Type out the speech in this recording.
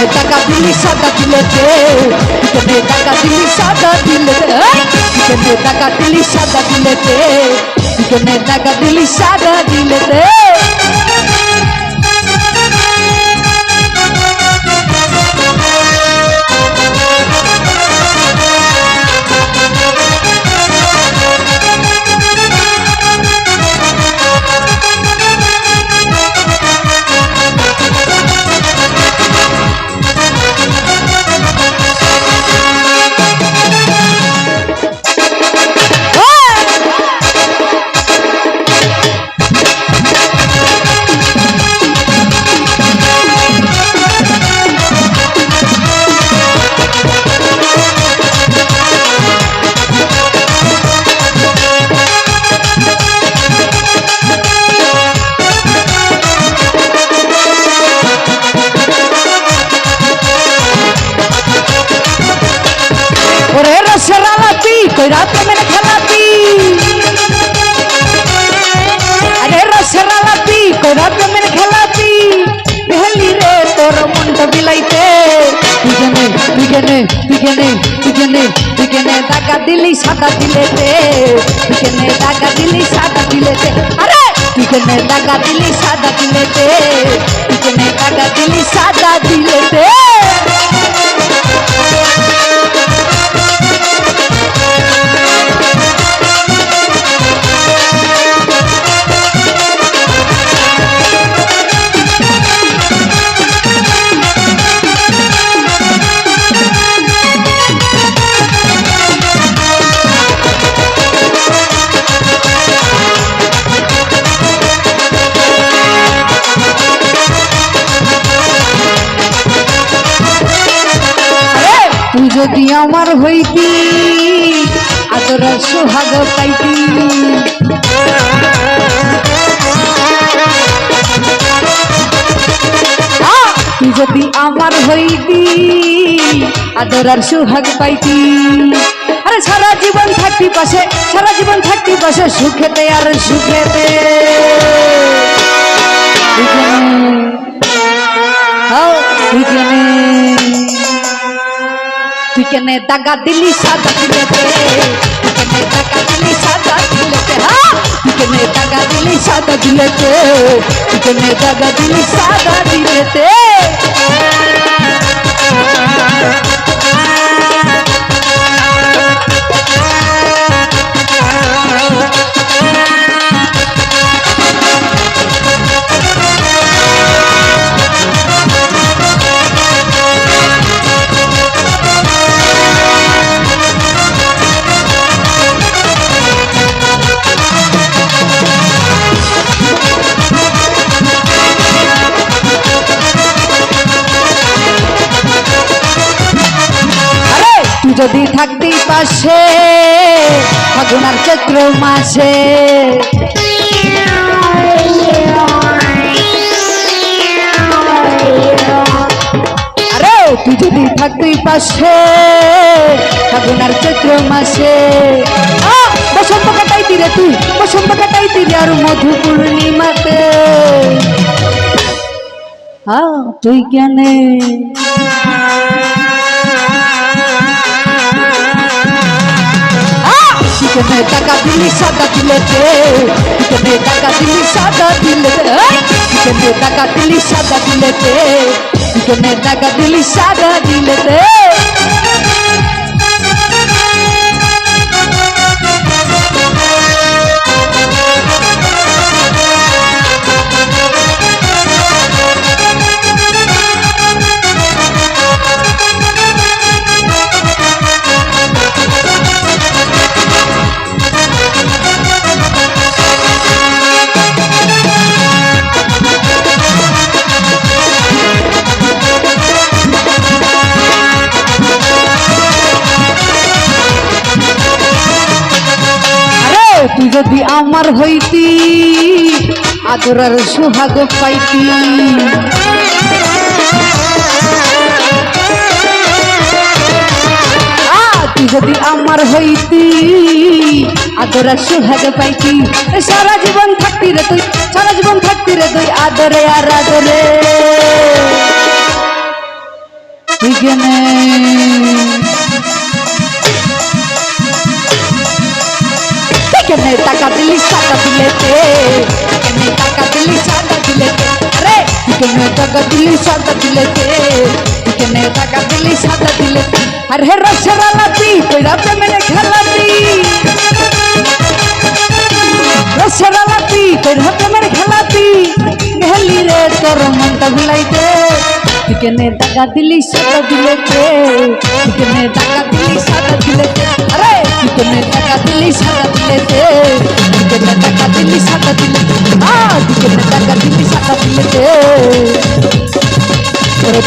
পিছনে টাকা দিলি, সাদা দিলেতে পিছনে টাকা দিলি, সাদা দিলেতে! পিছনে টাকা দিলি, সাদা দিলেতে পিছনে টাকা দিলি, সাদা দিলেতে কইরা প্রেমের খেলাপি আরে রসের আলাপি কইরা প্রেমের খেলাপি পেহলি রে, তোর মনটা বিলাইতে। পিছনে পিছনে পিছনে পিছনে পিছনে টাকা দিলি, সাদা দিলেতে। পিছনে টাকা দিলি, সাদা দিলেতে। আরে! পিছনে টাকা দিলি, সাদা দিলেতে। পিছনে টাকা দিলি, সাদা দিলেতে। যদি আমার হইতি, আদর সোহাগ পাইতি। যদি আমার হইতি, আদর আর সোহাগ পাইতি। আরে সারা জীবন থাকতি পাশে, সারা জীবন থাকতি পাশে সুখেতে আর সুখেতে। তুই কেনে দাগা দিলি সাদা দিলেতে তুই কেনে দাগা দিলি সাদা দিলেতে হ্যাঁ তুই কেনে দাগা দিলি সাদা দিলেতে তুই কেনে দাগা দিলি সাদা দিলেতে যদি থাকতি পাশে ফাগুন আর চৈত্র মাসে। আরে, তুই যদি থাকতি পাশে ফাগুন আর চৈত্র মাসে। বসন্ত কাটাইতি রে তুই, বসন্ত কাটাইতি রে আর মধু পূর্ণিমাতে। তুই কেনে? পিছনে টাকা দিলি, সাদা দিলেতে পিছনে টাকা দিলি, সাদা দিলেতে পিছনে টাকা দিলি, সাদা দিলেতে পিছনে টাকা দিলি, সাদা দিলেতে যদি আমার হইতি, আদরার সোহাগ পাইতি। তুই যদি আমার হইতি, আদরার সোহাগ পাইতি। সারা জীবন থাকতি রে তুই, সারা জীবন থাকতি রে তুই, আদরে আর আদরে। বিকেনে বিকেনে টাকা দিলি সাদা দিলেতে বিকেনে টাকা দিলি সাদা দিলেতে আরে বিকেনে টাকা দিলি সাদা দিলেতে বিকেনে টাকা দিলি সাদা দিলেতে আর হে রসরা লাপি কইরা প্রেমের খেলাপি রসরা লাপি কইরা প্রেমের খেলাপি গেলি রে তোর মনটা ভুলাইতে বিকেনে টাকা দিলি সাদা দিলেতে বিকেনে টাকা দিলি সাদা দিলেতে আরে বিকেনে টাকা দিলি সাদা দিলেতে বিকেনে টাকা দিলি সাদা দিলেতে আ বিকেনে টাকা দিলি সাদা দিলেতে ওরে